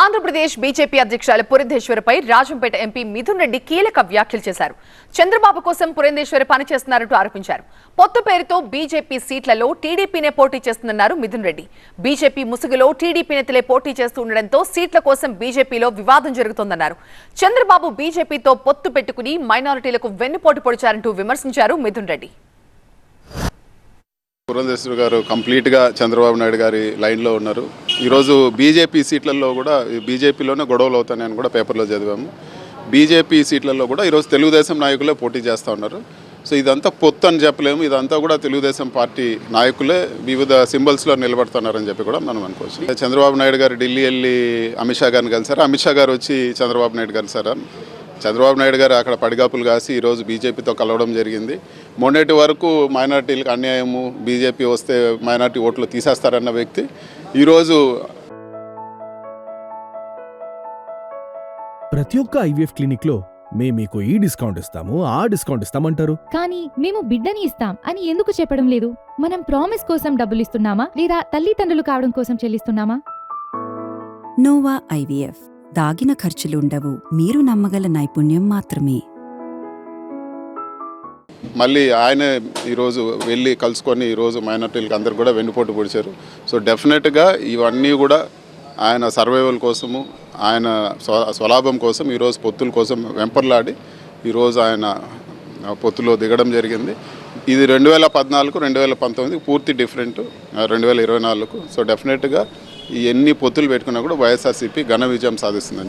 Andhra Pradesh BJP అధ్యక్షురాలు పురంధేశ్వరిపై Rajampet MP Mithun Reddy కీలక వ్యాఖ్యలు చేశారు. చంద్రబాబు కోసం పురంధేశ్వరి పనిచేస్తున్నారంటూ ఆరోపించారు. పొత్తు పేరుతో బీజేపీ సీట్లలో టీడీపీనే పోటీ చేస్తుందన్నారు మిథున్ రెడ్డి. బీజేపీ ముసుగులో టీడీపీ నేతలే పోటీ చేస్తూ ఉండడంతో సీట్ల కోసం బీజేపీలో వివాదం జరుగుతోందన్నారు. చంద్రబాబు బీజేపీతో పొత్తు పెట్టుకుని మైనారిటీలకు వెన్నుపోటు పొడిచారంటూ విమర్శించారు మిథున్ రెడ్డి. పురంధేశ్వరి గారు కంప్లీట్గా చంద్రబాబు నాయుడు గారి లైన్లో ఉన్నారు. ఈరోజు బీజేపీ సీట్లలో కూడా ఈ బీజేపీలోనే గొడవలు అవుతాయని కూడా పేపర్లో చదివాము. బీజేపీ సీట్లలో కూడా ఈరోజు తెలుగుదేశం నాయకులే పోటీ చేస్తూ ఉన్నారు. సో ఇదంతా పొత్తు అని చెప్పలేము. ఇదంతా కూడా తెలుగుదేశం పార్టీ నాయకులే వివిధ సింబల్స్లో నిలబడుతున్నారని చెప్పి కూడా మనం అనుకోవచ్చు. చంద్రబాబు నాయుడు గారు ఢిల్లీ వెళ్ళి అమిత్ షా గారిని కలిసారు? అమిత్ షా గారు వచ్చి చంద్రబాబు నాయుడు కలిసారా? చంద్రబాబు నాయుడు గారు అక్కడ పడిగాపులు కాసి ఈరోజు బీజేపీతో కలవడం జరిగింది. మొన్నటి వరకు మైనార్టీలకు అన్యాయము బీజేపీ వస్తే మైనార్టీ ఓట్లు తీసేస్తారన్న వ్యక్తి ఈరోజు ప్రతి ఒక్క ఐవీఎఫ్ క్లినిక్లో మేము మీకు ఈ డిస్కౌంట్ ఇస్తాము ఆ డిస్కౌంట్ ఇస్తామంటారు. కానీ మేము బిడ్డని ఇస్తాం అని ఎందుకు చెప్పడం లేదు? మనం ప్రామిస్ కోసం డబ్బులు ఇస్తున్నామా? లేదా తల్లిదండ్రులు కావడం కోసం చెల్లిస్తున్నామా? నోవా ఐవీఎఫ్ దాగిన ఖర్చులుండవు. మీరు నమ్మగల నైపుణ్యం మాత్రమే. మళ్ళీ ఆయనే ఈరోజు వెళ్ళి కలుసుకొని ఈరోజు మైనార్టీలకు అందరు కూడా వెన్నుపోటు పొడిచారు. సో డెఫినెట్గా ఇవన్నీ కూడా ఆయన సర్వైవల్ కోసము ఆయన స్వ స్వలాభం కోసం ఈరోజు పొత్తుల కోసం వెంపర్లాడి ఈరోజు ఆయన పొత్తులో దిగడం జరిగింది. ఇది రెండు వేల పద్నాలుగు రెండు వేల పంతొమ్మిది పూర్తి డిఫరెంట్ రెండు వేల ఇరవై నాలుగు సో డెఫినెట్గా ఎన్ని పొత్తులు పెట్టుకున్నా కూడా వైఎస్ఆర్సీపీ ఘన విజయం సాధిస్తుందని